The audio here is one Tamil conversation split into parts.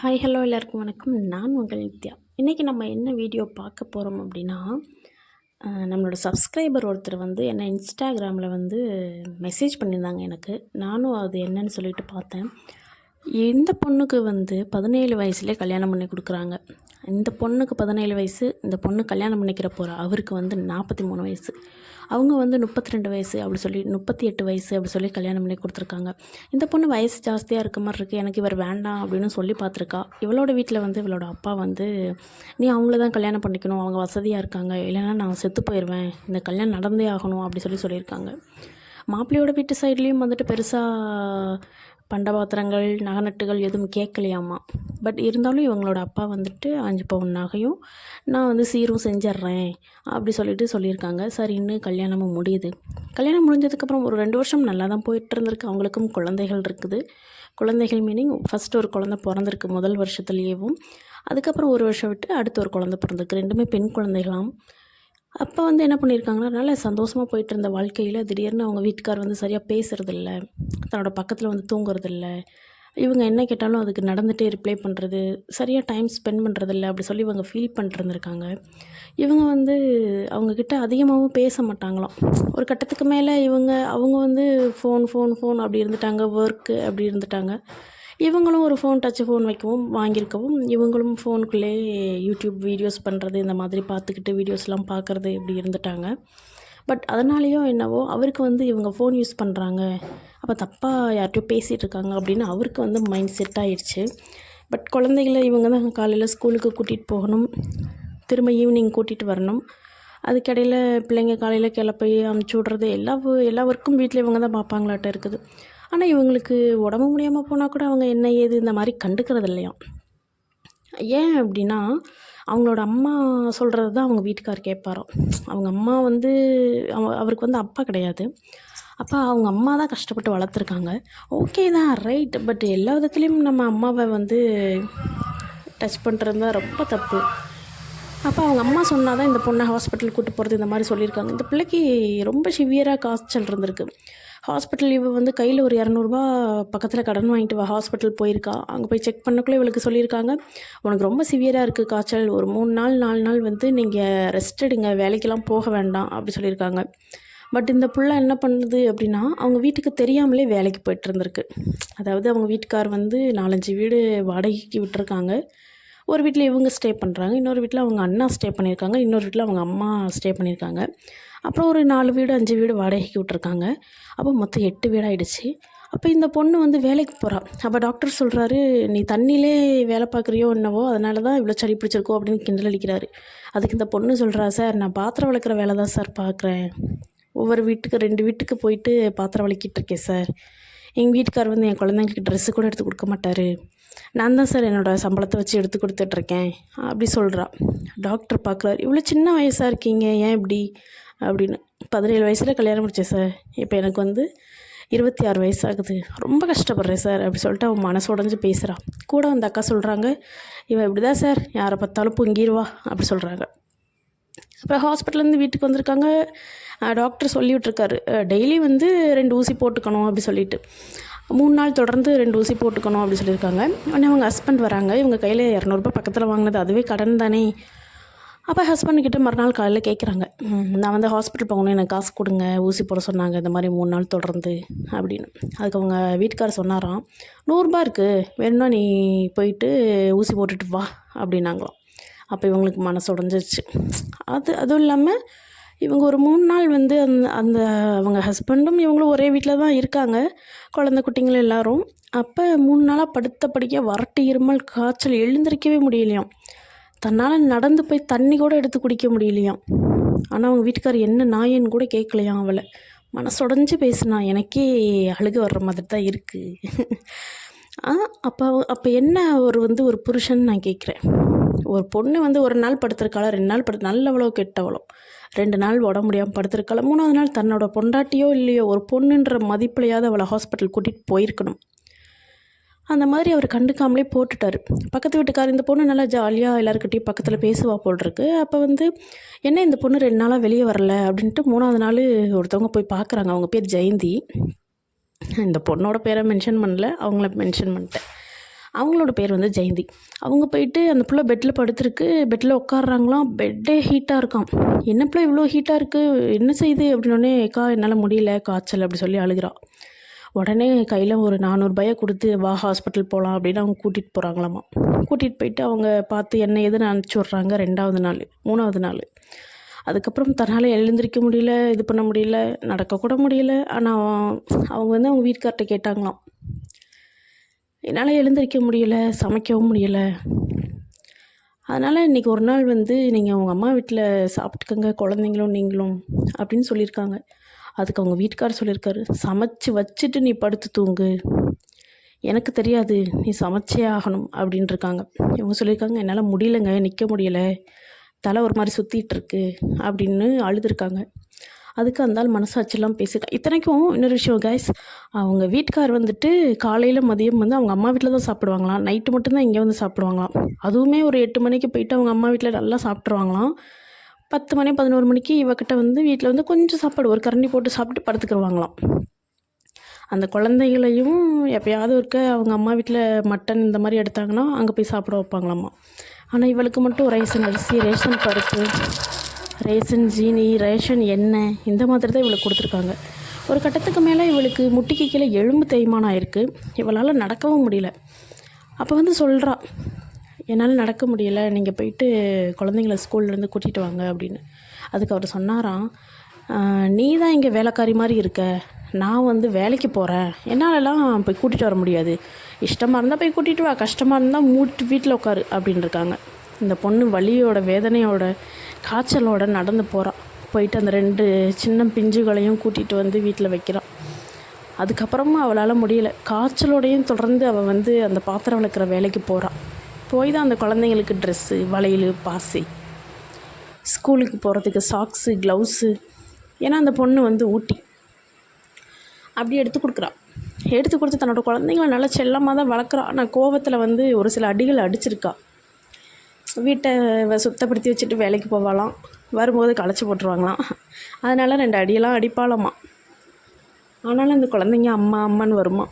ஹாய் ஹலோ எல்லாருக்கும் வணக்கம். நான் உங்கள் நித்யா. இன்றைக்கி நம்ம என்ன வீடியோ பார்க்க போகிறோம் அப்படின்னா நம்மளோட சப்ஸ்கிரைபர் ஒருத்தர் வந்து என்ன இன்ஸ்டாகிராமில் வந்து மெசேஜ் பண்ணியிருந்தாங்க எனக்கு. நானும் அது என்னன்னு சொல்லிட்டு பார்த்தேன். இந்த பொண்ணுக்கு வந்து பதினேழு வயசுலேயே கல்யாணம் பண்ணி கொடுக்குறாங்க. இந்த பொண்ணுக்கு பதினேழு வயசு இந்த பொண்ணு கல்யாணம் பண்ணிக்கிற போகிற அவருக்கு வந்து நாற்பத்தி மூணு வயசு. அவங்க வந்து முப்பத்தி ரெண்டு வயசு அப்படி சொல்லி முப்பத்தி எட்டு வயசு அப்படி சொல்லி கல்யாணம் பண்ணி கொடுத்துருக்காங்க. இந்த பொண்ணு வயசு ஜாஸ்தியாக இருக்க மாதிரி இருக்குது எனக்கு இவர் வேண்டாம் அப்படின்னு சொல்லி பார்த்துருக்கா. இவளோட வீட்டில் வந்து இவளோட அப்பா வந்து நீ அவங்கள தான் கல்யாணம் பண்ணிக்கணும். அவங்க வசதியாக இருக்காங்க. இல்லைன்னா நான் செத்து போயிடுவேன் இந்த கல்யாணம் நடந்தே ஆகணும். அப்படி சொல்லி சொல்லியிருக்காங்க. மாப்பிள்ளையோட வீட்டு சைட்லேயும் வந்துட்டு பெருசாக பண்டபாத்திரங்கள் நகநட்டுகள் எதுவும் கேட்கலையாமா? பட் இருந்தாலும் இவங்களோட அப்பா வந்துட்டு அஞ்சு பவுன் நகையும் நான் வந்து சீரும் செஞ்சிட்றேன் அப்படி சொல்லிட்டு சொல்லியிருக்காங்க. சரின்னு கல்யாணமும் முடியுது. கல்யாணம் முடிஞ்சதுக்கப்புறம் ஒரு ரெண்டு வருஷம் நல்லா தான் போயிட்டு இருந்திருக்கு அவங்களுக்கும் குழந்தைகள் இருக்குது. குழந்தைகள் மீனிங் ஃபஸ்ட்டு ஒரு குழந்தை பிறந்திருக்கு முதல் வருஷத்துலேயேவும். அதுக்கப்புறம் ஒரு வருஷம் விட்டு அடுத்து ஒரு குழந்தை பிறந்திருக்கு. ரெண்டுமே பெண் குழந்தைகளாம். அப்போ வந்து என்ன பண்ணியிருக்காங்கன்னா நல்ல சந்தோஷமாக போயிட்டு இருந்த வாழ்க்கையில் திடீர்னு அவங்க வீட்டுக்கார் வந்து சரியாக பேசுகிறதில்ல தன்னோட பக்கத்தில் வந்து தூங்குறதில்ல. இவங்க என்ன கேட்டாலும் அதுக்கு நடந்துகிட்டே ரிப்ளை பண்ணுறது சரியாக டைம் ஸ்பெண்ட் பண்ணுறதில்ல அப்படி சொல்லி இவங்க ஃபீல் பண்ணிட்டுருந்துருக்காங்க. இவங்க வந்து அவங்கக்கிட்ட அதிகமாகவும் பேச மாட்டாங்களாம். ஒரு கட்டத்துக்கு மேலே இவங்க அவங்க வந்து ஃபோன் ஃபோன் ஃபோன் அப்படி இருந்துட்டாங்க ஒர்க்கு அப்படி இருந்துட்டாங்க. இவங்களும் ஒரு ஃபோன் டச் ஃபோன் வைக்கவும் வாங்கியிருக்கவும் இவங்களும் ஃபோனுக்குள்ளே யூடியூப் வீடியோஸ் பண்ணுறது இந்த மாதிரி பார்த்துக்கிட்டு வீடியோஸ்லாம் பார்க்குறது இப்படி இருந்துட்டாங்க. பட் அதனாலேயோ என்னவோ அவருக்கு வந்து இவங்க ஃபோன் யூஸ் பண்ணுறாங்க அப்போ தப்பாக யார்கிட்டயோ பேசிகிட்டு இருக்காங்க அப்படின்னு அவருக்கு வந்து மைண்ட் செட் ஆகிடுச்சு பட் குழந்தைகளை இவங்க தான் காலையில் ஸ்கூலுக்கு கூட்டிகிட்டு போகணும். திரும்ப ஈவினிங் கூட்டிகிட்டு வரணும். அதுக்கடையில் பிள்ளைங்க காலையில் கிளப்பி அமுச்சு விட்றது எல்லா எல்லா ஒர்க்கும் வீட்டில் இவங்க தான் பார்ப்பாங்களாட்ட இருக்குது. ஆனால் இவங்களுக்கு உடம்பு முடியாமல் போனால் கூட அவங்க என்ன ஏது இந்த மாதிரி கண்டுக்கிறது இல்லையாம். ஏன் அப்படின்னா அவங்களோட அம்மா சொல்கிறது தான் அவங்க வீட்டுக்கார் கேட்பாராம். அவங்க அம்மா வந்து அவ அவருக்கு வந்து அப்பா கிடையாது. அப்பா அவங்க அம்மா தான் கஷ்டப்பட்டு வளர்த்துருக்காங்க. ஓகே தான் ரைட் பட் எல்லா விதத்துலேயும் நம்ம அம்மாவை வந்து டச் பண்ணுறது தான் ரொம்ப தப்பு. அப்போ அவங்க அம்மா சொன்னால் தான் இந்த பொண்ணை ஹாஸ்பிட்டல் கூட்டு போகிறது இந்த மாதிரி சொல்லியிருக்காங்க. இந்த பிள்ளைக்கு ரொம்ப சிவியராக காய்ச்சல் இருந்திருக்கு. ஹாஸ்பிட்டல் இவ வந்து கையில் ஒரு இரநூறுபா பக்கத்தில் கடன் வாங்கிட்டு வா ஹாஸ்பிட்டல் போயிருக்கா. அங்கே போய் செக் பண்ணக்குள்ளே இவளுக்கு சொல்லியிருக்காங்க உனக்கு ரொம்ப சிவியராக இருக்குது காய்ச்சல். ஒரு மூணு நாள் நாலு நாள் வந்து நீங்கள் ரெஸ்ட் எடுங்க வேலைக்கெல்லாம் போக வேண்டாம் அப்படி சொல்லியிருக்காங்க. பட் இந்த புள்ள என்ன பண்ணுது அப்படின்னா அவங்க வீட்டுக்கு தெரியாமலே வேலைக்கு போயிட்டு இருந்திருக்கு. அதாவது அவங்க வீட்டுக்கார் வந்து நாலஞ்சு வீடு வாடகைக்கு விட்டுருக்காங்க. ஒரு வீட்டில் இவங்க ஸ்டே பண்ணுறாங்க இன்னொரு வீட்டில் அவங்க அண்ணா ஸ்டே பண்ணியிருக்காங்க இன்னொரு வீட்டில் அவங்க அம்மா ஸ்டே பண்ணியிருக்காங்க. அப்புறம் ஒரு நாலு வீடு அஞ்சு வீடு வாடகைக்கு விட்ருக்காங்க அப்போ மொத்தம் எட்டு வீடாயிடுச்சு. அப்போ இந்த பொண்ணு வந்து வேலைக்கு போகிறா அப்போ டாக்டர் சொல்கிறாரு நீ தண்ணியிலே வேலை பார்க்குறியோ என்னவோ அதனால தான் இவ்வளோ சளி பிடிச்சிருக்கோ அப்படின்னு கிண்டல் அடிக்கிறாரு. அதுக்கு இந்த பொண்ணு சொல்கிறா சார் நான் பாத்திரம் வளர்க்குற வேலை தான் சார் பார்க்குறேன் ஒவ்வொரு வீட்டுக்கு ரெண்டு வீட்டுக்கு போயிட்டு பாத்திரம் வளர்க்கிட்டு இருக்கேன் சார். எங்கள் வீட்டுக்கார் வந்து என் குழந்தைங்களுக்கு ட்ரெஸ்ஸு கூட எடுத்து கொடுக்க மாட்டார். நான் தான் சார் என்னோடய சம்பளத்தை வச்சு எடுத்து கொடுத்துட்ருக்கேன். அப்படி சொல்கிறா டாக்டர் பார்க்குறாரு. இவ்வளோ சின்ன வயசாக இருக்கீங்க. ஏன் இப்படி? அப்படின்னு. பதினேழு வயசில் கல்யாணம் முடித்தேன் சார். இப்போ எனக்கு வந்து இருபத்தி ஆறு வயசு ஆகுது. ரொம்ப கஷ்டப்படுறேன் சார். அப்படி சொல்லிட்டு அவன் மனசு உடஞ்சி பேசுகிறா கூட அந்த அக்கா சொல்கிறாங்க இவன் இப்படி தான் சார். யாரை பார்த்தாலும் பொங்கிடுவா அப்படி சொல்கிறாங்க அப்புறம் ஹாஸ்பிட்டல்லேருந்து வீட்டுக்கு வந்திருக்காங்க. டாக்டர் சொல்லிவிட்ருக்காரு டெய்லி வந்து ரெண்டு ஊசி போட்டுக்கணும் அப்படி சொல்லிட்டு. மூணு நாள் தொடர்ந்து ரெண்டு ஊசி போட்டுக்கணும் அப்படி சொல்லியிருக்காங்க. உடனே அவங்க ஹஸ்பண்ட் வராங்க. இவங்க கையில் இரநூறுபா பக்கத்தில் வாங்கினது அதுவே கடன் தானே. அப்போ ஹஸ்பண்ட் கிட்ட மறுநாள் காலையில் கேட்குறாங்க நான் வந்து ஹாஸ்பிட்டல் போகணும். எனக்கு காசு கொடுங்க. ஊசி போட சொன்னாங்க. இந்த மாதிரி மூணு நாள் தொடர்ந்து. அப்படின்னு. அதுக்கு அவங்க வீட்டுக்காரர் சொன்னாராம். நூறுரூபா இருக்குது வேணும்னா நீ போயிட்டு ஊசி போட்டுட்டு வா. அப்படின்னாங்களாம். அப்போ இவங்களுக்கு மனசு உடஞ்சிருச்சு. அது அதுவும் இல்லாமல் இவங்க ஒரு மூணு நாள் வந்து அந்த அந்த அவங்க ஹஸ்பண்டும் இவங்களும் ஒரே வீட்டில் தான் இருக்காங்க. குழந்தை குட்டிங்களும் எல்லாரும். அப்போ மூணு நாளாக படுத்த படிக்க வறட்டு இருமல் காய்ச்சல் எழுந்திருக்கவே முடியலையாம். தன்னால் நடந்து போய் தண்ணி கூட எடுத்து குடிக்க முடியலையாம். ஆனால் அவங்க வீட்டுக்கார் என்ன நாயன்னு கூட கேட்கலையாம் அவளை. மனசுடைஞ்சு பேசினா எனக்கே அழுக வர்ற மாதிரி தான் இருக்குது அப்போ அப்போ என்ன ஒரு வந்து ஒரு புருஷன் நான் கேட்குறேன் ஒரு பொண்ணு வந்து ஒரு நாள் படுத்திருக்காளோ ரெண்டு நாள் படுத்து நல்லவளோ கெட்டவளோ ரெண்டு நாள் உடம்பு முடியாமல் படுத்திருக்காளோ மூணாவது நாள் தன்னோட பொண்டாட்டியோ இல்லையோ ஒரு பொண்ணுன்ற மதிப்புலையாவது அவளை ஹாஸ்பிட்டல் கூட்டிகிட்டு போயிருக்கணும். அந்த மாதிரி அவர் கண்டுக்காமலே போட்டுட்டாரு. பக்கத்து வீட்டுக்கார் இந்த பொண்ணு நல்லா ஜாலியாக எல்லாருக்கிட்டையும் பக்கத்தில் பேசுவா போல் இருக்கு அப்போ வந்து என்ன இந்த பொண்ணு ரெண்டு நாளாக வெளியே வரல? அப்படின்ட்டு மூணாவது நாள் ஒருத்தவங்க போய் பார்க்குறாங்க அவங்க பேர் ஜெயந்தி. இந்த பொண்ணோட பேரை மென்ஷன் பண்ணல அவங்கள மென்ஷன் பண்ணிட்டேன். அவங்களோட பேர் வந்து ஜெயந்தி. அவங்க போயிட்டு அந்த புள்ள பெட்டில் படுத்துருக்கு. பெட்டில் உட்காடுறாங்களாம் பெட்டே ஹீட்டாக இருக்காம். என்ன பிள்ளை இவ்வளோ ஹீட்டாக இருக்குது என்ன செய்யுது அப்படின்னோடனே அக்கா என்னால் முடியல. காய்ச்சல் அப்படி சொல்லி அழுகிறான் உடனே கையில் ஒரு நானூறுபாயை கொடுத்து வா ஹாஸ்பிட்டல் போகலாம் அப்படின்னு அவங்க கூட்டிகிட்டு போகிறாங்களாமா கூட்டிகிட்டு போயிட்டு அவங்க பார்த்து என்ன எதுன்னு அனுப்பிச்சி விட்றாங்க ரெண்டாவது நாள் மூணாவது நாள். அதுக்கப்புறம் தன்னால் எழுந்திரிக்க முடியல இது பண்ண முடியல நடக்கக்கூட முடியல. ஆனால் அவங்க வந்து அவங்க வீட்டுக்கார்ட்ட கேட்டாங்களாம். என்னால் எழுந்திரிக்க முடியல சமைக்கவும் முடியலை. அதனால் இன்றைக்கி ஒரு நாள் வந்து நீங்கள் உங்கள் அம்மா வீட்டில் சாப்பிட்டுக்கங்க குழந்தைங்களும் நீங்களும் அப்படின்னு சொல்லியிருக்காங்க. அதுக்கு அவங்க வீட்டுக்கார் சொல்லியிருக்காரு. சமைச்சு வச்சுட்டு நீ படுத்து தூங்கு. எனக்கு தெரியாது நீ சமைச்சே ஆகணும் அப்படின்ட்டு இருக்காங்க இவங்க சொல்லியிருக்காங்க என்னால் முடியலைங்க நிற்க முடியலை. தலை ஒரு மாதிரி சுற்றிட்டுருக்கு அப்படின்னு அழுதுருக்காங்க. அதுக்கு அந்தால் மனசாட்சியெல்லாம் பேசிட்டா. இத்தனைக்கும் இன்னொரு விஷயம் கைஸ் அவங்க வீட்டுக்கார் வந்துட்டு காலையில் மதியம் வந்து அவங்க அம்மா வீட்டில் தான் சாப்பிடுவாங்களாம். நைட்டு மட்டும்தான் இங்கே வந்து சாப்பிடுவாங்களாம். அதுவுமே ஒரு எட்டு மணிக்கு போயிட்டு அவங்க அம்மா வீட்டில் நல்லா சாப்பிட்ருவாங்களாம் பத்து மணி பதினோரு மணிக்கு இவக்கிட்ட வந்து வீட்டில் வந்து கொஞ்சம் சாப்பாடு ஒரு கரண்டி போட்டு சாப்பிட்டு படுத்துக்கிடுவாங்களாம் அந்த குழந்தைகளையும் எப்பயாவது இருக்க அவங்க அம்மா வீட்டில் மட்டன் இந்த மாதிரி எடுத்தாங்கன்னா அங்கே போய் சாப்பிட வைப்பாங்களாம்மா ஆனால் இவளுக்கு மட்டும் ரைசன் அரிசி ரேஷன் பருப்பு ரேஷன் ஜீனி ரேஷன் எண்ணெய் இந்த மாதிரி தான் இவளுக்கு கொடுத்துருக்காங்க. ஒரு கட்டத்துக்கு மேலே இவளுக்கு முட்டிக்கு கீழே எலும்பு தேய்மானம் ஆயிருக்கு. இவளால் நடக்கவும் முடியல. அப்போ வந்து சொல்கிறா என்னால் நடக்க முடியல. நீங்கள் போயிட்டு குழந்தைங்கள ஸ்கூல்லேருந்து கூட்டிகிட்டு வாங்க அப்படின்னு. அதுக்கு அவர் சொன்னாராம் நீ தான் இங்கே வேலைக்காரி மாதிரி இருக்க. நான் வந்து வேலைக்கு போகிறேன் என்னாலலாம் போய் கூட்டிகிட்டு வர முடியாது. இஷ்டமாக இருந்தால் போய் கூட்டிகிட்டு வா. கஷ்டமாக இருந்தால் மூட்டு வீட்டில் உட்காரு அப்படின்னு இருக்காங்க. இந்த பொண்ணு வலியோட வேதனையோட காய்ச்சலோட நடந்து போகிறான் போயிட்டு அந்த ரெண்டு சின்ன பிஞ்சுகளையும் கூட்டிகிட்டு வந்து வீட்டில் வைக்கிறான் அதுக்கப்புறமா அவளால் முடியல. காய்ச்சலோடையும் தொடர்ந்து அவள் வந்து அந்த பாத்திரம் விளக்குற வேலைக்கு போகிறாள் போய் தான் அந்த குழந்தைங்களுக்கு ட்ரெஸ்ஸு வளையல் பாசி. ஸ்கூலுக்கு போகிறதுக்கு சாக்ஸு க்ளவுஸு ஏன்னா அந்த பொண்ணு வந்து ஊட்டி. அப்படி எடுத்து கொடுக்குறான் எடுத்து கொடுத்து தன்னோட குழந்தைங்கள நல்லா செல்லமாக தான் வளர்க்குறா. ஆனால் கோவத்தில் வந்து ஒரு சில அடிகள் அடிச்சிருக்கா. வீட்டை சுத்தப்படுத்தி வச்சுட்டு வேலைக்கு போவாளாம். வரும்போது களைச்சி போட்டுருவாங்களாம். அதனால் ரெண்டு அடியெல்லாம் அடிப்பாளாமா. ஆனாலும் அந்த குழந்தைங்க அம்மா அம்மான்னு வருமா.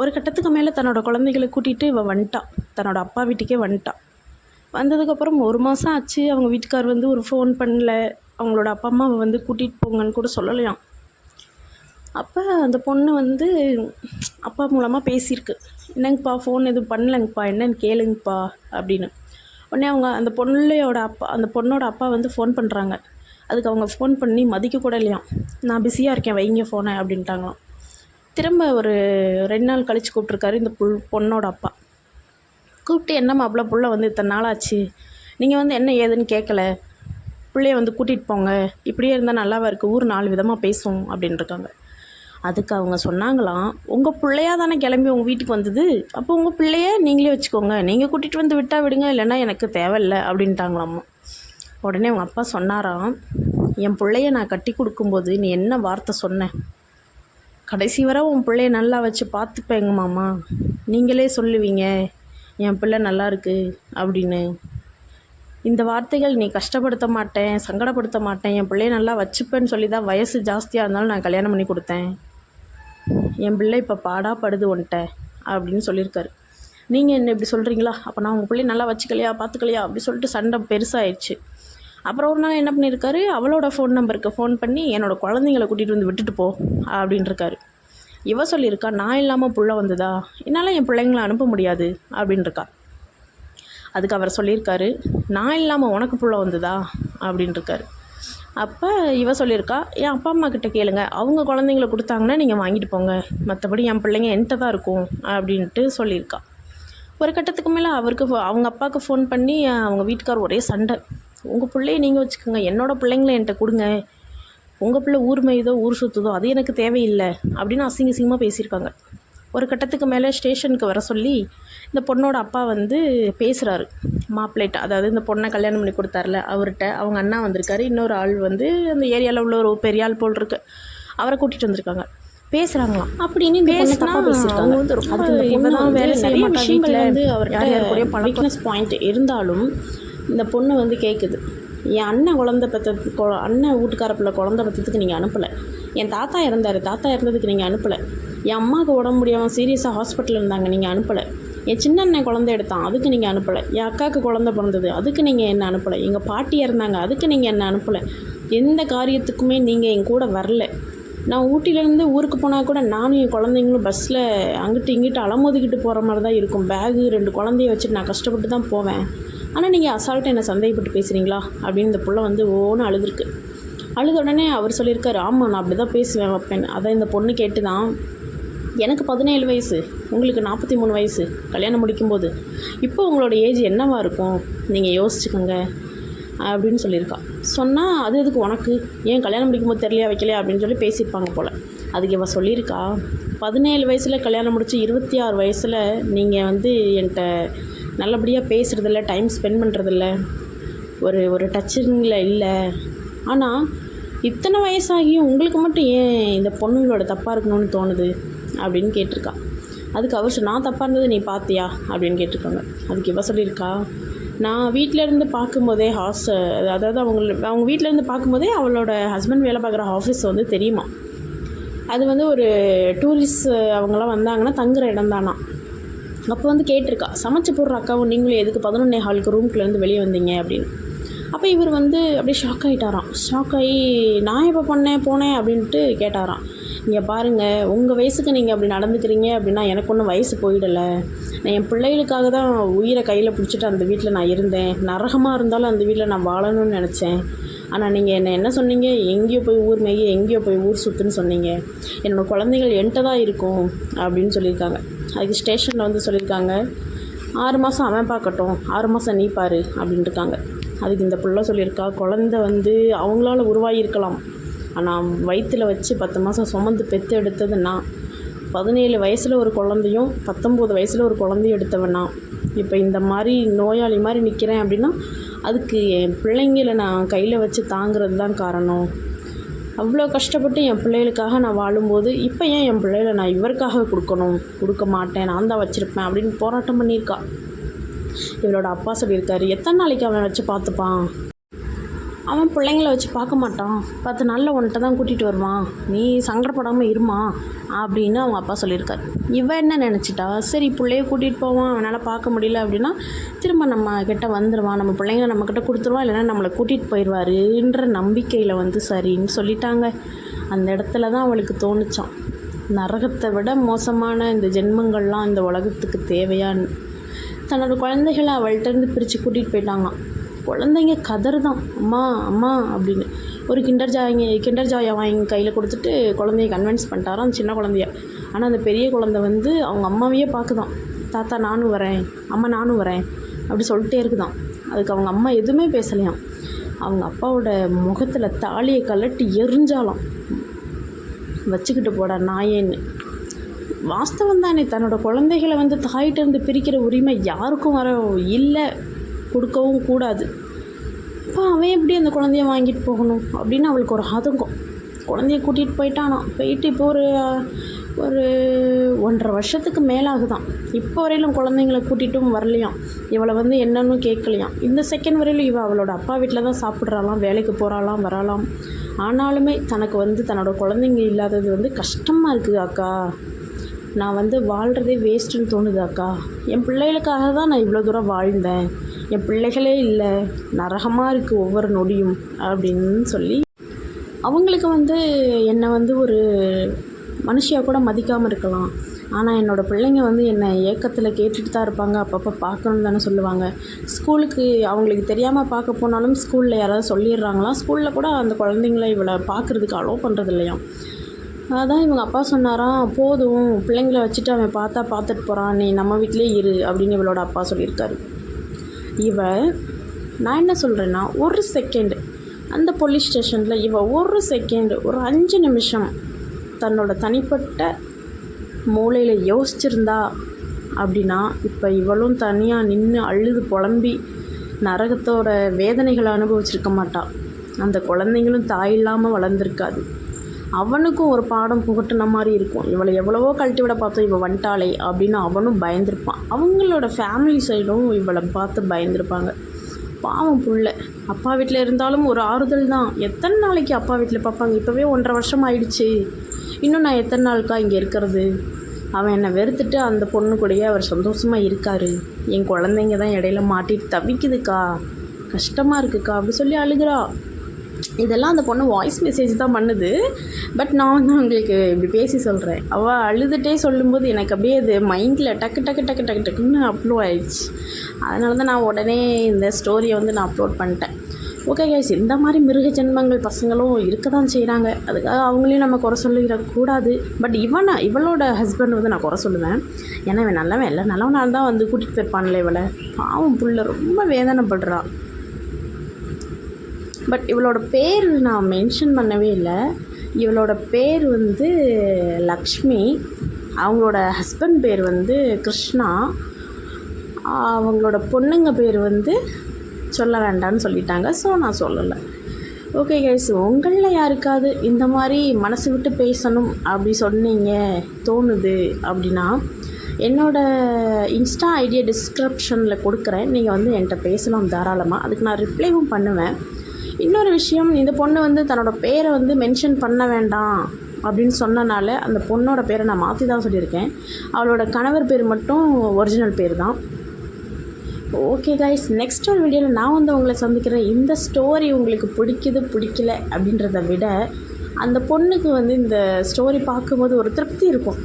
ஒரு கட்டத்துக்கு மேலே தன்னோட குழந்தைகளை கூட்டிகிட்டு இவள் வந்துட்டா. தன்னோட அப்பா வீட்டுக்கே வந்துட்டான் வந்ததுக்கப்புறம் ஒரு மாதம் ஆச்சு அவங்க வீட்டுக்கார் வந்து ஒரு ஃபோன் பண்ணல. அவங்களோட அப்பா அம்மா வந்து கூட்டிகிட்டு போங்கன்னு கூட சொல்லலையாம் அப்போ அந்த பொண்ணு வந்து அப்பா மூலமாக பேசியிருக்கு. என்னங்கப்பா ஃபோன் எதுவும் பண்ணலங்கப்பா என்னன்னு கேளுங்கப்பா அப்படின்னு. உடனே அவங்க அந்த பொண்ணுலையோட அப்பா அந்த பொண்ணோட அப்பா வந்து ஃபோன் பண்ணுறாங்க அதுக்கு அவங்க ஃபோன் பண்ணி மதிக்க கூட இல்லையாம். நான் பிஸியாக இருக்கேன் வைங்க ஃபோனை அப்படின்ட்டாங்களாம். திரும்ப ஒரு ரெண்டு நாள் கழித்து கூப்பிட்ருக்காரு இந்த புல் பொண்ணோட அப்பா. கூப்பிட்டு என்னம்மா மாப்பிள்ள புள்ள வந்து இத்தனை நாள் ஆச்சு? நீங்கள் வந்து என்ன ஏதுன்னு கேட்கல பிள்ளைய வந்து கூட்டிகிட்டு போங்க. இப்படியே இருந்தால் நல்லாவா இருக்குது ஊர் நாலு விதமாக பேசும் அப்படின்ட்டுருக்காங்க அதுக்கு அவங்க சொன்னாங்களாம் உங்கள் பிள்ளையா தானே கிளம்பி உங்கள் வீட்டுக்கு வந்தது? அப்போ உங்கள் பிள்ளைய நீங்களே வச்சுக்கோங்க. நீங்கள் கூட்டிகிட்டு வந்து விட்டால் விடுங்க இல்லைன்னா எனக்கு தேவையில்ல அப்படின்ட்டாங்களாம்மா உடனே அவங்க அப்பா சொன்னாராம் என் பிள்ளைய நான் கட்டி கொடுக்கும்போது நீ என்ன வார்த்தை சொன்ன? கடைசி வரை உன் பிள்ளைய நல்லா வச்சு பார்த்துப்பேங்க மாமா. நீங்களே சொல்லுவீங்க என் பிள்ளை நல்லா இருக்குது அப்படின்னு. இந்த வார்த்தைகள் நீ கஷ்டப்படுத்த மாட்டேன் சங்கடப்படுத்த மாட்டேன் என் பிள்ளைய நல்லா வச்சுப்பேன்னு சொல்லி தான் வயசு ஜாஸ்தியாக இருந்தாலும் நான் கல்யாணம் பண்ணி கொடுத்தேன். என் பிள்ளை இப்போ பாடாப்படுது உன்ட்ட அப்படின்னு சொல்லியிருக்காரு. நீங்கள் என்ன இப்படி சொல்கிறீங்களா அப்போ நான் உங்கள் பிள்ளைய நல்லா வச்சுக்கலையா? பார்த்துக்கலையா அப்படி சொல்லிட்டு சண்டை பெருசாகிடுச்சு அப்புறம் ஒரு நாள் என்ன பண்ணியிருக்காரு? அவளோட ஃபோன் நம்பருக்கு ஃபோன் பண்ணி என்னோடய குழந்தைங்கள கூட்டிகிட்டு வந்து விட்டுட்டு போ அப்படின்ட்டுருக்காரு இவ சொல்லியிருக்கா நான் இல்லாமல் புள்ள வந்ததா? என்னால் என் பிள்ளைங்கள அனுப்ப முடியாது அப்படின்ட்டுருக்கா அதுக்கு அவர் சொல்லியிருக்காரு நான் இல்லாமல் உனக்கு புள்ள வந்ததா? அப்படின்ட்டுருக்காரு அப்போ இவ சொல்லியிருக்கா என் அப்பா அம்மா கிட்ட கேளுங்க. அவங்க குழந்தைங்கள கொடுத்தாங்கன்னா நீங்கள் வாங்கிட்டு போங்க. மற்றபடி என் பிள்ளைங்க என்கிட்ட தான் இருக்கும் அப்படின்ட்டு சொல்லியிருக்கா. ஒரு கட்டத்துக்கு மேலே அவருக்கு ஃபோ- அவங்க அப்பாவுக்கு ஃபோன் பண்ணி அவங்க வீட்டுக்கார் ஒரே சண்டை. உங்கள் பிள்ளைய நீங்கள் வச்சுக்கோங்க. என்னோட பிள்ளைங்கள என்கிட்ட கொடுங்க. உங்கள் பிள்ளை ஊர் மேயுதோ ஊர் சுற்றுதோ அது எனக்கு தேவையில்லை அப்படின்னு அசிங்க அசிங்கமாக பேசியிருக்காங்க. ஒரு கட்டத்துக்கு மேலே ஸ்டேஷனுக்கு வர சொல்லி இந்த பொண்ணோட அப்பா வந்து பேசுகிறாரு மாப்பிள்ளைட்ட அதாவது இந்த பொண்ணை கல்யாணம் பண்ணி கொடுத்தாருல அவர்கிட்ட. அவங்க அண்ணா வந்திருக்காரு. இன்னொரு ஆள் வந்து அந்த ஏரியாவில் உள்ள ஒரு பெரிய ஆள் போல் இருக்கு. அவரை கூட்டிகிட்டு வந்திருக்காங்க. பேசுகிறாங்களாம் அப்படின்னு பேசினா அவங்க வந்து ரொம்ப இவதான் வேலை செய்ய நிறைய மாட்டா விஷயங்கள் வீட்டில் வந்து அவர்ட்ட யார் யார் வீக்னஸ் பாயிண்ட் இருந்தாலும் இந்த பொண்ணு வந்து கேட்குது என் அண்ணன் குழந்த பெற்றது அண்ணன் வீட்டுக்கார பிள்ளை குழந்த பெற்றதுக்கு நீங்கள் அனுப்பலை. என் தாத்தா இறந்தார். தாத்தா இறந்ததுக்கு நீங்கள் அனுப்பலை. என் அம்மாவுக்கு உடம்பு முடியாமல் சீரியஸாக ஹாஸ்பிட்டலில் இருந்தாங்க. நீங்கள் அனுப்பலை. என் சின்ன அண்ணன் குழந்தை எடுத்தான். அதுக்கு நீங்கள் அனுப்பலை. என் அக்காவுக்கு குழந்தை பிறந்தது. அதுக்கு நீங்கள் என்ன அனுப்பலை? எங்கள் பாட்டி இறந்தாங்க. அதுக்கு நீங்கள் என்ன அனுப்பலை? எந்த காரியத்துக்குமே நீங்கள் என் கூட வரல. நான் ஊட்டிலேருந்து ஊருக்கு போனால் கூட நானும் என் குழந்தைங்களும் பஸ்ஸில் அங்கிட்டு இங்கிட்டு அலமோதிக்கிட்டு போகிற மாதிரி தான் இருக்கும். பேகு ரெண்டு குழந்தைய வச்சுட்டு நான் கஷ்டப்பட்டு தான் போவேன். ஆனால் நீங்கள் அசால்ட்டாக என்னை சந்தேகப்பட்டு பேசுகிறீங்களா அப்படின்னு இந்த புள்ள வந்து ஓன்னு அழுதுருக்கு. அழுத உடனே அவர் சொல்லியிருக்காரு ஆமாம் நான் அப்படி தான் பேசுவேன் வைப்பேன். அதை இந்த பொண்ணு கேட்டு தான் எனக்கு பதினேழு வயசு உங்களுக்கு நாற்பத்தி மூணு வயசு கல்யாணம் முடிக்கும்போது இப்போ உங்களோட ஏஜ் என்னவா இருக்கும்? நீங்கள் யோசிச்சுக்கோங்க அப்படின்னு சொல்லியிருக்கா. சொன்னால் அது எதுக்கு உனக்கு? ஏன் கல்யாணம் முடிக்கும்போது தெரியலையா வைக்கலையா? அப்படின்னு சொல்லி பேசியிருப்பாங்க போல். அதுக்கு இவன் சொல்லியிருக்கா பதினேழு வயசில் கல்யாணம் முடித்து இருபத்தி ஆறு வயசில் நீங்கள் வந்து என்கிட்ட நல்லபடியாக பேசுகிறதில்ல டைம் ஸ்பெண்ட் பண்ணுறதில்ல ஒரு ஒரு டச்சிங்கில் இல்லை. ஆனால் இத்தனை வயசாகியும் உங்களுக்கு மட்டும் ஏன் இந்த பொண்ணுங்களோட தப்பாக இருக்கணும்னு தோணுது? அப்படின்னு கேட்டிருக்கா. அதுக்கு அவர் நான் தப்பாக இருந்தது நீ பார்த்தியா? அப்படின்னு கேட்டிருக்காங்க. அதுக்கு இவ சொல்லியிருக்கா நான் வீட்டில் இருந்து பார்க்கும்போதே ஹாஸ் அதாவது அவங்க அவங்க வீட்டில் இருந்து பார்க்கும்போதே அவளோட ஹஸ்பண்ட் வேலை பார்க்குற ஆஃபீஸ் வந்து தெரியுமா? அது வந்து ஒரு டூரிஸ்ட் அவங்களாம் வந்தாங்கன்னா தங்குற இடம் தானா அப்போ வந்து கேட்டிருக்கா சமைச்சு போடுற அக்காவும் நீங்களும் எதுக்கு பதினொன்னே ஹாலுக்கு ரூம்குள்ளேருந்து வெளியே வந்தீங்க அப்படின்னு. அப்போ இவர் வந்து அப்படியே ஷாக் ஆகிட்டாராம் ஷாக் ஆகி நான் எப்போ பண்ணேன் போனேன் அப்படின்ட்டு கேட்டாராம். நீங்கள் பாருங்கள் உங்கள் வயசுக்கு நீங்கள் அப்படி நடந்துக்கிறீங்க அப்படின்னா எனக்கு ஒன்றும் வயசு போயிடலை. நான் என் பிள்ளைகளுக்காக தான் உயிரை கையில் பிடிச்சிட்டு அந்த வீட்டில் நான் இருந்தேன். நரகமாக இருந்தாலும் அந்த வீட்டில் நான் வாழணும்னு நினச்சேன். ஆனால் நீங்கள் என்ன என்ன சொன்னீங்க? எங்கேயோ போய் ஊர் மேய எங்கேயோ போய் ஊர் சுற்றுன்னு சொன்னீங்க. என்னோடய குழந்தைகள் என்கிட்ட தான் இருக்கும் அப்படின்னு சொல்லியிருக்காங்க. அதுக்கு ஸ்டேஷனில் வந்து சொல்லியிருக்காங்க ஆறு மாதம் அவன் பார்க்கட்டும் ஆறு மாதம் நீ பாரு அப்படின்ட்டு இருக்காங்க அதுக்கு இந்த பிள்ளை சொல்லியிருக்கா குழந்த வந்து அவங்களால உருவாகியிருக்கலாம் ஆனால் வயிற்றில் வச்சு பத்து மாதம் சுமந்து பெற்று எடுத்தது நான். பதினேழு வயசில் ஒரு குழந்தையும் பத்தொம்போது வயசில் ஒரு குழந்தையும் எடுத்தவனா இப்போ இந்த மாதிரி நோயாளி மாதிரி நிற்கிறேன் அப்படின்னா அதுக்கு என் பிள்ளைங்களை நான் கையில் வச்சு தாங்கிறது தான் காரணம். அவ்வளோ கஷ்டப்பட்டு என் பிள்ளைகளுக்காக நான் வாழும்போது இப்போ ஏன் என் பிள்ளைகளை நான் இவருக்காக கொடுக்கணும்? கொடுக்க மாட்டேன். நான் தான் வச்சுருப்பேன் அப்படின்னு போராட்டம் பண்ணியிருக்கா. இவளோட அப்பா சொல்லியிருக்காரு. எத்தனை நாளைக்கு அவனை வச்சு பார்த்துப்பான்? அவன் பிள்ளைங்கள வச்சு பார்க்க மாட்டான். பத்து நாளில் உன்கிட்ட தான் கூட்டிகிட்டு வருவான். நீ சங்கடப்படாமல் இருமா அப்படின்னு அவங்க அப்பா சொல்லியிருக்காரு. இவன் என்ன நினச்சிட்டா? சரி பிள்ளைய கூட்டிகிட்டு போவான். அவனால் பார்க்க முடியல அப்படின்னா திரும்ப நம்ம கிட்ட வந்துடுவான் நம்ம பிள்ளைங்கள நம்மக்கிட்ட கொடுத்துருவான். இல்லைன்னா நம்மளை கூட்டிகிட்டு போயிடுவாருன்ற நம்பிக்கையில் வந்து சரின்னு சொல்லிட்டாங்க. அந்த இடத்துல தான் அவளுக்கு தோணுச்சான் நரகத்தை விட மோசமான இந்த ஜென்மங்கள்லாம் இந்த உலகத்துக்கு தேவையான்னு. தன்னோட குழந்தைகளை அவள்கிட்டருந்து பிரித்து கூட்டிகிட்டு போயிட்டாங்களாம். குழந்தைங்க கதறு தான் அம்மா அம்மா அப்படின்னு. ஒரு கிண்டர் ஜாய்ங்க கிண்டர் ஜாயை வாங்கி கையில் கொடுத்துட்டு குழந்தைய கன்வின்ஸ் பண்ணிட்டாராம் சின்ன குழந்தைய. ஆனால் அந்த பெரிய குழந்தை வந்து அவங்க அம்மாவையே பார்க்குதான். தாத்தா நானும் வரேன். அம்மா நானும் வரேன். அப்படி சொல்லிட்டே இருக்குதான். அதுக்கு அவங்க அம்மா எதுவுமே பேசலையாம். அவங்க அப்பாவோட முகத்தில் தாலியை கலட்டி எரிஞ்சாலாம். வச்சுக்கிட்டு போடா நாயேன்னு. வாஸ்தவம் தானே தன்னோட குழந்தைகளை வந்து தாயிட்டிருந்து பிரிக்கிற உரிமை யாருக்கும் வர இல்லை. கொடுக்கவும் கூடாது. அப்போ அவன் எப்படி அந்த குழந்தைய வாங்கிட்டு போகணும்? அப்படின்னு அவளுக்கு ஒரு ஆதங்கம். குழந்தைய கூட்டிகிட்டு போயிட்டானாம் போயிட்டு இப்போ ஒரு ஒரு ஒன்றரை வருஷத்துக்கு மேலாகுதான். இப்போ வரையிலும் குழந்தைங்கள கூட்டிகிட்டும் வரலையாம். இவளை வந்து என்னன்னு கேட்கலையாம். இந்த செகண்ட் வரையிலும் இவள் அவளோட அப்பா வீட்டில் தான் சாப்பிட்றாளாம் வேலைக்கு போகிறாளாம் வராளாம். ஆனாலுமே தனக்கு வந்து தன்னோட குழந்தைங்க இல்லாதது வந்து கஷ்டமாக இருக்குது அக்கா. நான் வந்து வாழ்கிறதே வேஸ்ட்டுன்னு தோணுது அக்கா. என் பிள்ளைகளுக்காக தான் நான் இவ்வளோ தூரம் வாழ்ந்தேன். என் பிள்ளைகளே இல்லை நரகமாக இருக்குது ஒவ்வொரு நொடியும் அப்படின்னு சொல்லி அவங்களுக்கு வந்து என்னை வந்து ஒரு மனுஷியாக கூட மதிக்காமல் இருக்கலாம். ஆனால் என்னோடய பிள்ளைங்க வந்து என்னை ஏக்கத்தில் கேட்டுட்டு தான் இருப்பாங்க. அப்பப்போ பார்க்கணுன்னு தானே சொல்லுவாங்க. ஸ்கூலுக்கு அவங்களுக்கு தெரியாமல் பார்க்க போனாலும் ஸ்கூலில் யாராவது சொல்லிடுறாங்களா? ஸ்கூலில் கூட அந்த குழந்தைங்கள இவளை பார்க்குறதுக்கு அலோவ் பண்ணுறது இல்லையாம் அதான் இவங்க அப்பா சொன்னாராம் போதும் பிள்ளைங்கள வச்சுட்டு அவன் பார்த்தா பார்த்துட்டு போகிறான் நீ நம்ம வீட்டிலே இரு அப்படின்னு இவளோட அப்பா சொல்லியிருக்காரு. இவ நான் என்ன சொல்கிறேன்னா ஒரு செகண்ட் அந்த போலீஸ் ஸ்டேஷனில் இவ ஒரு செகண்ட் ஒரு அஞ்சு நிமிஷம் தன்னோட தனிப்பட்ட மூளையில் யோசிச்சிருந்தா அப்படின்னா இப்போ இவளும் தனியாக நின்று அழுது புலம்பி நரகத்தோட வேதனைகளை அனுபவிச்சிருக்க மாட்டாள் அந்த குழந்தைங்களும் தாய் இல்லாமல் வளர்ந்துருக்காது. அவனுக்கும் ஒரு பாடம் புகட்டின மாதிரி இருக்கும். இவளை எவ்வளவோ கழட்டி விட பார்த்தோம் இவள் வந்துட்டாளே அப்படின்னு அவனும் பயந்துருப்பான். அவங்களோட ஃபேமிலி சைடும் இவளை பார்த்து பயந்துருப்பாங்க. பாவம் புள்ள. அப்பா வீட்டில் இருந்தாலும் ஒரு ஆறுதல் தான். எத்தனை நாளைக்கு அப்பா வீட்டில் பார்ப்பாங்க? இப்போவே ஒன்றரை வருஷம் ஆயிடுச்சு. இன்னும் நான் எத்தனை நாளுக்கா இங்கே இருக்கிறது? அவன் என்னை வெறுத்துட்டு அந்த பொண்ணு கூடயே அவர் சந்தோஷமாக இருக்கார். என் குழந்தைங்க தான் இடையில மாட்டிட்டு தவிக்குதுக்கா. கஷ்டமாக இருக்குக்கா. அப்படி சொல்லி அழுகிறா. இதெல்லாம் அந்த பொண்ணு வாய்ஸ் மெசேஜ் தான் பண்ணுது. பட் நான் வந்து உங்களுக்கு இப்படி பேசி சொல்கிறேன் அவள் அழுதுகிட்டே சொல்லும்போது எனக்கு அப்படியே அது மைண்டில் டக்கு டக்கு டக்கு டக்கு டக்குன்னு அப்லோட் ஆயிடுச்சு. அதனால தான் நான் உடனே இந்த ஸ்டோரியை வந்து நான் அப்லோட் பண்ணிட்டேன். ஓகே கேஸ் இந்த மாதிரி மிருக ஜென்மங்கள் பசங்களும் இருக்க தான் செய்கிறாங்க அதுக்காக அவங்களையும் நம்ம குறை சொல்லிக்கிற கூடாது. பட் இவனை இவளோட ஹஸ்பண்ட் வந்து நான் குறை சொல்லுவேன். ஏன்னா இவன் நல்லவன். இல்லை நல்லவனால் தான் வந்து கூட்டிகிட்டு போயிருப்பான்ல இவளை. பாவம் புள்ள ரொம்ப வேதனைப்படுறான் பட் இவளோட பேர் நான் மென்ஷன் பண்ணவே இல்லை. இவளோட பேர் வந்து லக்ஷ்மி. அவங்களோட ஹஸ்பண்ட் பேர் வந்து கிருஷ்ணா. அவங்களோட பொண்ணுங்க பேர் வந்து சொல்ல வேண்டாம்னு சொல்லிட்டாங்க. ஸோ நான் சொல்லலை. ஓகே கைஸ் உங்களில் யாருக்காவது இந்த மாதிரி மனசு விட்டு பேசணும் அப்படி சொன்னீங்க தோணுது அப்படின்னா என்னோடய இன்ஸ்டா ஐடியா டிஸ்கிரிப்ஷனில் கொடுக்குறேன். நீங்கள் வந்து என்கிட்ட பேசலாம் தாராளமாக அதுக்கு நான் ரிப்ளைவும் பண்ணுவேன். இன்னொரு விஷயம் இந்த பொண்ணு வந்து தன்னோட பேரை வந்து மென்ஷன் பண்ண வேண்டாம் அப்படின்னு சொன்னனால அந்த பொண்ணோட பேரை நான் மாற்றி தான் சொல்லியிருக்கேன். அவளோட கணவர் பேர் மட்டும் ஒரிஜினல் பேர் தான். ஓகே கைஸ் நெக்ஸ்ட் ஒரு வீடியோவில் நான் வந்து உங்களை சந்திக்கிறேன். இந்த ஸ்டோரி உங்களுக்கு பிடிக்குது பிடிக்கல அப்படின்றத விட அந்த பொண்ணுக்கு வந்து இந்த ஸ்டோரி பார்க்கும்போது ஒரு திருப்தி இருக்கும்.